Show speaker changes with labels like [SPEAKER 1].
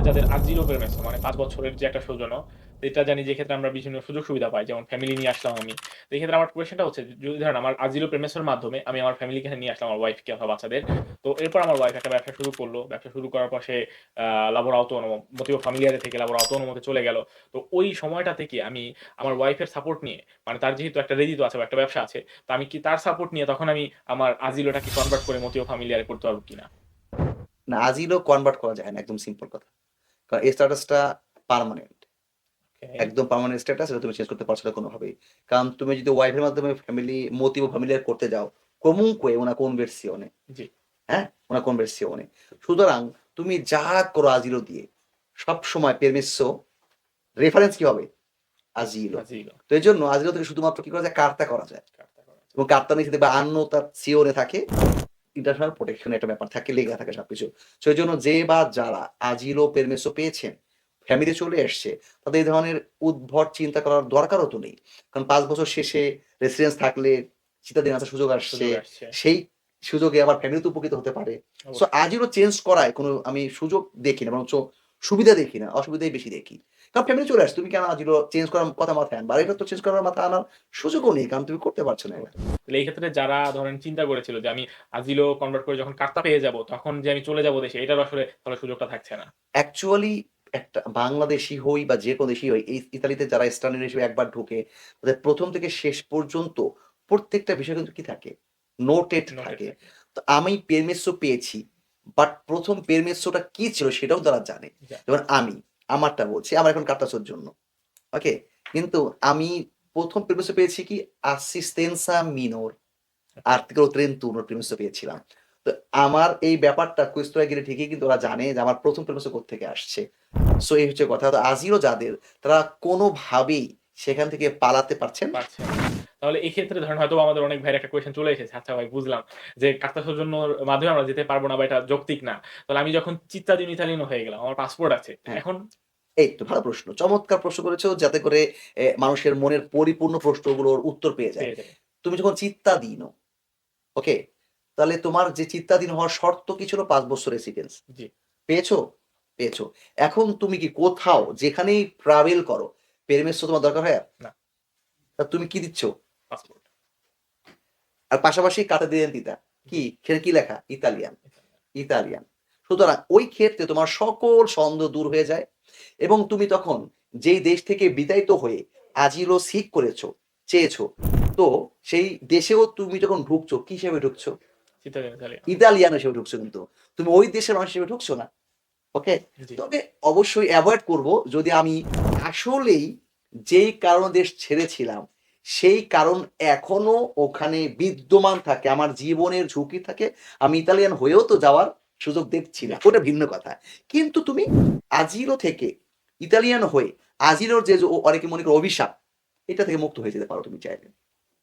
[SPEAKER 1] আমাদের যাদের আজিরো প্রেমেস মানে পাঁচ বছরের যে একটা সৌজন্য, এটা জানি যে ক্ষেত্রে আমরা বিভিন্ন সুযোগ সুবিধা পাই, যেমন ফ্যামিলি নিয়ে আসলাম আমি। এই ক্ষেত্রে আমার কোয়েশনটা হচ্ছে, যদি ধরেন আমার আজিরো প্রেমেসের মাধ্যমে আমি আমার ফ্যামিলিকে নিয়ে আসলাম, আমার ওয়াইফকে অথবা বাচ্চাদের, তো এরপর আমার ওয়াইফ একটা ব্যবসা শুরু করল। ব্যবসা শুরু করার পর সে লাবর অটোনম মতিও ফ্যামিলিয়ারে থেকে লাবর অটোনমতে চলে গেল। তো ওই সময়টা থেকে আমি আমার ওয়াইফের সাপোর্ট নিয়ে মানে তার যেহেতু একটা রেডি তো আছে বা একটা ব্যবসা আছে, তো আমি কি তার সাপোর্ট নিয়ে তখন আমি আমার আজিলোটাকে কনভার্ট করে মতিও ফ্যামিলি ফ্যামিলিয়ারে করতে পারব কিনা?
[SPEAKER 2] না আজিলও কনভার্ট করা যায় না, একদম সিম্পল কথা। কারণ এই স্ট্যাটাসটা পার্মানেন্ট একদম পার্মানেন্ট স্ট্যাটাস এটা তুমি চেঞ্জ করতে পারছ না কোনোভাবেই। কারণ তুমি যদি ওয়াইফের মাধ্যমে ফ্যামিলি মোটিভ ফ্যামিলিয়ার করতে যাও
[SPEAKER 1] জি।
[SPEAKER 2] হ্যাঁ? una conversione সুতরাং তুমি যা করো আজিলো দিয়ে সব সময় পেরমিসো রেফারেন্স কি হবে আজিলো তো এই জন্য আজিলো থেকে শুধুমাত্র কি করা যায়? কার্তা করা যায়। এবং কাপ্তান নিচে দেখবে আন্ন তার সিওনে থাকে ইন্টারন্যাশনাল প্রোটেকশন একটা ব্যাপার থাকে লেগে থাকে সবকিছু। সেই জন্য যে বা যারা আজিলো পেরমেসো পেয়েছেন ফ্যামিলি চলে এসছে তাদের এই ধরনের উদ্ভট চিন্তা করার দরকারও তো নেই। কারণ পাঁচ বছর শেষে রেসিডেন্স থাকলে চিতাদিন দিন আসার সুযোগ আসছে। সেই সুযোগে আবার ফ্যামিলি তো উপকৃত হতে পারে। সো। আজিরও চেঞ্জ করায় কোনো আমি সুযোগ দেখি না বরঞ্চ সুবিধা দেখি না অসুবিধাই বেশি দেখি। কারণ ফ্যামিলি চলে আসছে তুমি কেন আজিরও চেঞ্জ করার কথা মাথায় আনবা? আর এটা তো চেঞ্জ করার মাথা আনার সুযোগও নেই কারণ তুমি করতে পারছ না এটা।
[SPEAKER 1] তাহলে এই ক্ষেত্রে যারা ধরেন চিন্তা করেছিল যে আমি আজিলো কনভার্ট করে যখন কার্তা পেয়ে যাব তখন যে আমি চলে যাব দেশে এটার আসলে তাহলে সুযোগটা থাকছে না।
[SPEAKER 2] অ্যাকচুয়ালি একটা বাংলাদেশি হই বা যে কোনো দেশি হই এই ইতালিতে যারা স্টানের হিসেবে একবার ঢুকে তাদের প্রথম থেকে শেষ পর্যন্ত প্রত্যেকটা বিষয় কিন্তু কি থাকে? নোটেড থাকে। তো আমি পেরমেসো পেয়েছি বাট প্রথম পেরমেসোটা কি ছিল সেটাও তারা জানে। যেমন আমি আমারটা বলছি আমার এখন কাটাছোর জন্য। ওকে কিন্তু আমি প্রথম পেরমেসো পেয়েছি কি? আসিস্টেন্সা মিনোর আর্টিকেল ট্রেন্তুনো পেরমেসো পেয়েছিলাম। তো আমার এই ব্যাপারটা কুইস্তরা গেলে ঠিকই কিন্তু ওরা জানে যে আমার প্রথম পেরমেসো থেকে আসছে। সো এই হচ্ছে কথা। তো আজিরও যাদের তারা কোনোভাবেই সেখান থেকে পালাতে পারছেন।
[SPEAKER 1] তাহলে এই ক্ষেত্রে ধরেন হয়তো আমাদের অনেক ভাইয়ের একটা কোয়েশ্চেন চলে এসেছে। আচ্ছা ভাই বুঝলাম যে কার্তা সৌজন্যর মাধ্যমে আমরা যেতে পারব না বা এটা যৌক্তিক না। তাহলে আমি যখন চিত্তাদিন ইতালিনো হয়ে গেলাম আমার পাসপোর্ট আছে
[SPEAKER 2] হ্যাঁ।
[SPEAKER 1] এখন
[SPEAKER 2] এই তো ভালো প্রশ্ন চমৎকার প্রশ্ন করেছ যাতে করে মানুষের মনের পরিপূর্ণ প্রশ্নগুলোর উত্তর পেয়ে যায়। তুমি যখন চিত্তাধীন ওকে তাহলে তোমার যে চিত্তাধীন হওয়ার শর্ত কি ছিল? পাঁচ বছর রেসিডেন্স
[SPEAKER 1] জি।
[SPEAKER 2] পেয়েছ? পেয়েছ। এখন তুমি কি কোথাও যেখানেই ট্রাভেল করো পেরমেসো তোমার দরকার হয়
[SPEAKER 1] না।
[SPEAKER 2] তা তুমি কি দিচ্ছ?
[SPEAKER 1] পাসপোর্ট।
[SPEAKER 2] আর পাশাপাশি কাটা দিলেন দিতা কি? সেটা কি লেখা? ইতালিয়ান। ইতালিয়ান। সুতরাং ওই ক্ষেত্রে তোমার সকল সন্দেহ দূর হয়ে যায় এবং তুমি তখন যেই দেশ থেকে বিতাড়িত হয়ে আজিলো সিক করেছ চেয়েছো তো সেই দেশেও তুমি যখন ঢুকছো কি হিসেবে ঢুকছো?
[SPEAKER 1] ইতালিয়ান
[SPEAKER 2] হিসেবে ঢুকছো কিন্তু। তুমি ওই দেশের মানুষ হিসেবে ঢুকছো না। ওকে তবে অবশ্যই অ্যাভয়েড করব যদি আমি আসলেই যেই কারণ দেশ ছেড়েছিলাম সেই কারণ এখনও ওখানে বিদ্যমান থাকে, আমার জীবনের ঝুঁকি থাকে। আমি ইতালিয়ান হয়েও তো যাওয়ার সুযোগ দেখছি না, ওটা ভিন্ন কথা। কিন্তু তুমি আজিরো থেকে ইতালিয়ান হয়ে, আজিরোর যে অনেকে মনে করো অভিশাপ, এটা থেকে মুক্ত হয়ে যেতে পারো তুমি চাইলে।